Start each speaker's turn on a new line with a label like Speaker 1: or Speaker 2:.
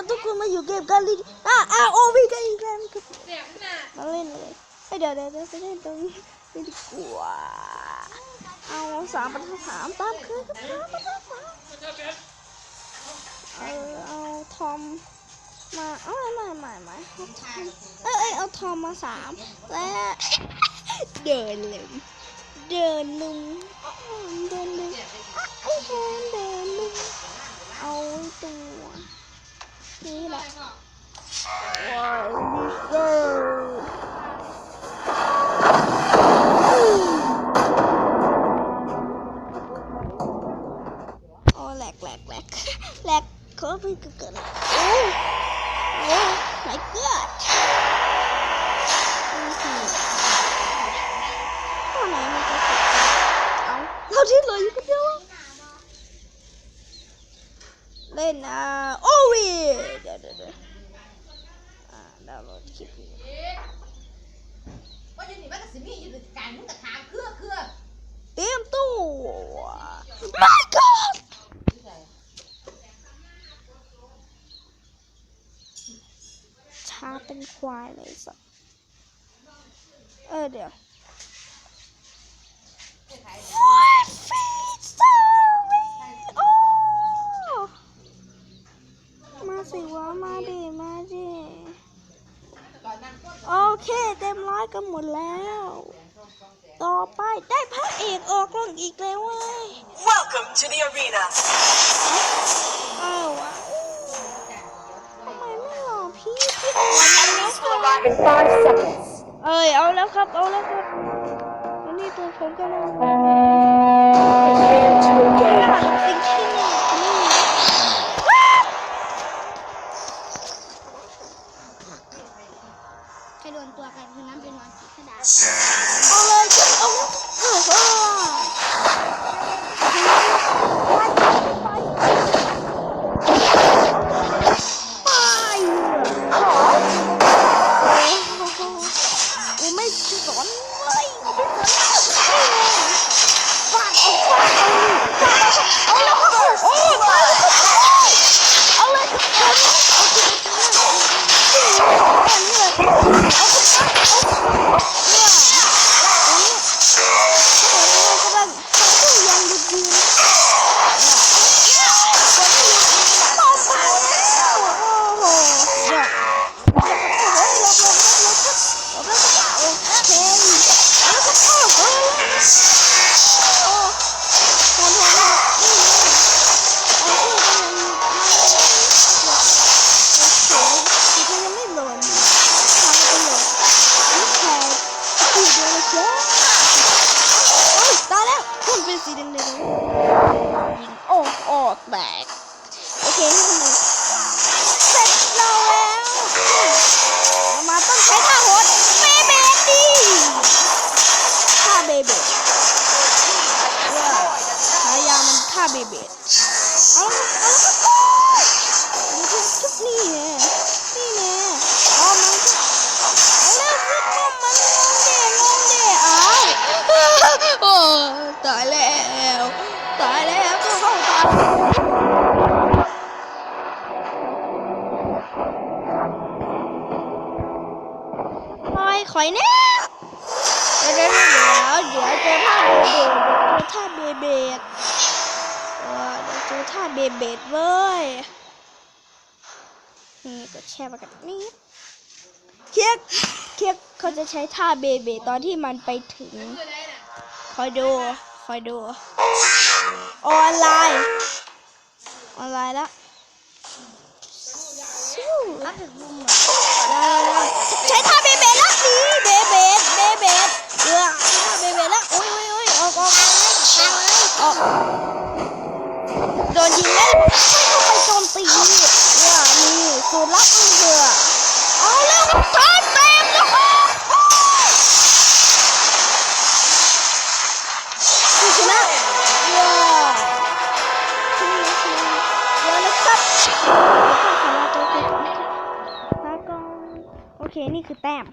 Speaker 1: เอาทุกคนมาอยู่เกมกันลยอะอะโอวีกันอีกแล้วนะครับ
Speaker 2: เสียงน่ะ
Speaker 1: มาเล่นเลยเดี๋ยวเดี๋ยวเดี๋ยวไปเล่นตรงนี้ไม่ดีกว่าเอาสามประทัดสามตามคืนสามประทัดสามเอาเอาทอมมาเอ้ยไม่ไม่ไม่เออเอ้ยเอ้ยเอาทอมมาสามและเดินเลยเดินลุมเดิน ลกเขาเพิ่งเกิดอะไรโอ้โอ้ my god อือหือตอนไหนมันจะเสร็จเอาเราที่เหลืออยู่คนเดียวอะเล่นอะโอวีเดี๋ยวเดี๋ยวเดี๋ยวอ่าดาวน์โหลดคลิปนี้
Speaker 2: ว่าจะหนีว่าจะสิมีอยู่ในการมึงกระถามเครือเครือ
Speaker 1: เตรียมตัว my god ชาเป็น ควายเลยสัสเออเดี๋ยว What feet sorry โอ้มาสิวะมาดิมาดิ
Speaker 2: ตอนนั้นก็
Speaker 1: โอเค เต็มร้อยกันหมดแล้ว ต่อไปได้พระเอกออกกล้องอีกแล้วเว้ย
Speaker 3: Welcome to the arena.
Speaker 1: เอ้าวะทำไมไม่รอพี่พี่
Speaker 3: in five seconds.
Speaker 1: เอ้ยเอาแล้วครับ เอาแล้วครับอันนี้ตัวผมก็แล้ว
Speaker 3: Prepare to engage.
Speaker 1: Thank you. สีแดงๆยิงโอ้โอ้แตกโอเคให้มันเสร็จเราแล้วเรามาต้องใช้ท่าโหดเบเบดีท่าเบเบดฉายามันท่าเบเบด โอ้ตายแล้ว ตายแล้วก็เข้าตายคอยคอยแน่เดี๋ยวเดี๋ยวเดี๋ยวเดี๋ยวเจอท่าเบเบดเจอท่าเบเบดเออเดี๋ยวเจอท่าเบเบดเว้ย นี่กดแชร์มากันนี่เคียกเคียกเขาจะใช้ท่าเบเบตอนที่มันไปถึง
Speaker 2: อได้น่ะ
Speaker 1: คอยดู คอยดู ออนไลน์ ออนไลน์ละรักถึงมุมเหรอใช้ท่าเบเบแล้วดีเบเบเบเบเออท่าเบเบแล้วอุ้ยอุ้ยอุ้ยออกออกออกโดนยิงแล้วไม่เข้าไปโจมตีเนี่ยนี่สูตรลับมันเถอะเอาแล้วครับ โอเค นี่คือแต้ม